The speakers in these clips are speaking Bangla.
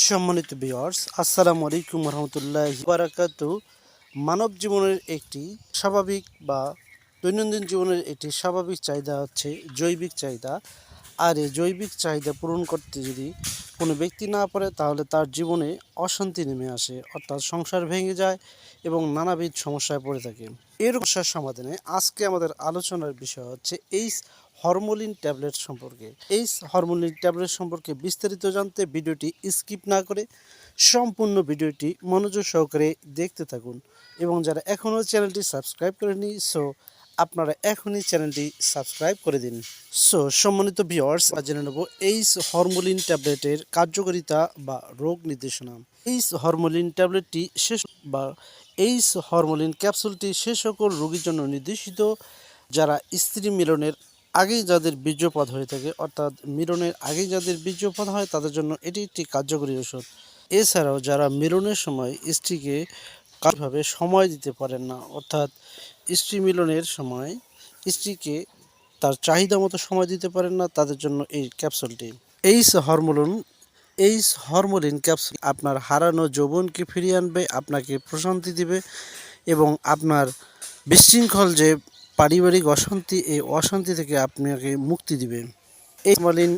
সম্মানিত বিয়ার্স আসসালামু আলাইকুম রহমতুল্লাহ বারাকাত মানব জীবনের একটি স্বাভাবিক বা দৈনন্দিন জীবনের একটি স্বাভাবিক চাহিদা হচ্ছে জৈবিক চাহিদা। আর এই জৈবিক চাহিদা পূরণ করতে যদি কোনো ব্যক্তি না পারে তাহলে তার জীবনে অশান্তি নেমে আসে, অর্থাৎ সংসার ভেঙে যায় এবং নানাবিধ সমস্যায় পড়ে থাকে। এর সমস্যার সমাধানে আজকে আমাদের আলোচনার বিষয় হচ্ছে এই হরমোলিন ট্যাবলেট সম্পর্কে। এই হরমোলিন ট্যাবলেট সম্পর্কে বিস্তারিত জানতে ভিডিওটি স্কিপ না করে সম্পূর্ণ ভিডিওটি মনোযোগ সহকারে দেখতে থাকুন। এবং যারা এখনও চ্যানেলটি সাবস্ক্রাইব করেনি সো আপনারা এখনই চ্যানেলটি সাবস্ক্রাইব করে দিন। সো সম্মানিত ভিওয়ার্স জেনে নেব এইস হরমোলিন ট্যাবলেটের কার্যকারিতা বা রোগ নির্দেশনা। এইস হরমোলিন ট্যাবলেটটি শেষ বা এইস হরমোলিন ক্যাপসুলটি সে সকল রোগীর জন্য নির্দেশিত, যারা স্ত্রী মিলনের আগেই যাদের বীর্যপাত হয়ে থাকে, অর্থাৎ মিলনের আগেই যাদের বীর্যপাত হয়, তাদের জন্য এটি একটি কার্যকরী ওষুধ এছাড়াও যারা মিলনের সময় স্ত্রীকে কাজভাবে সময় দিতে পারেন না। অর্থাৎ স্ত্রী মিলনের সময় স্ত্রীকে তার চাহিদা মতো সময় দিতে পারেন না, তাদের জন্য এই ক্যাপসুলটি। এইস হরমোন এইস হরমোলিন ক্যাপসুল আপনার হারানো যৌবনকে ফিরিয়ে আনবে, আপনাকে প্রশান্তি দিবে এবং আপনার বিশৃঙ্খল যে পারিবারিক অশান্তি, এই অশান্তি থেকে আপনাকে মুক্তি দিবে। এই হরমোলিন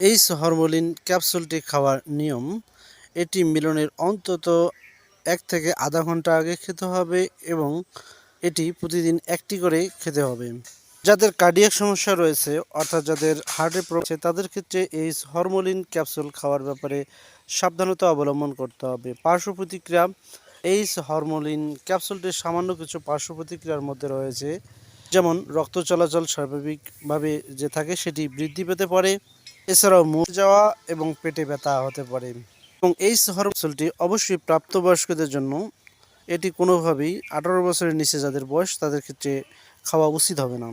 এইস হরমোলিন ক্যাপসুলটি খাওয়ার নিয়ম, এটি মিলনের অন্তত এক থেকে আধা ঘণ্টা আগে খেতে হবে এবং এটি প্রতিদিন একটি করে খেতে হবে। যাদের কার্ডিয়াক সমস্যা রয়েছে, অর্থাৎ যাদের হার্টে প্রবলেম তাদের ক্ষেত্রে এই হরমোলিন ক্যাপসুল খাওয়ার ব্যাপারে সাবধানতা অবলম্বন করতে হবে। পার্শ্ব প্রতিক্রিয়া, এই হরমোলিন ক্যাপসুলটির সামান্য কিছু পার্শ্ব প্রতিক্রিয়ার মধ্যে রয়েছে, যেমন রক্ত চলাচল স্বাভাবিকভাবে যে থাকে, সেটি বৃদ্ধি পেতে পারে। এছাড়াও মুখ যাওয়া এবং পেটে ব্যথা হতে পারে। এবং এই শহর অঞ্চলটি অবশ্যই প্রাপ্তবয়স্কদের জন্য এটি কোনোভাবেই আঠারো বছরের নিচে যাদের বয়স তাদের ক্ষেত্রে খাওয়া উচিত হবে না।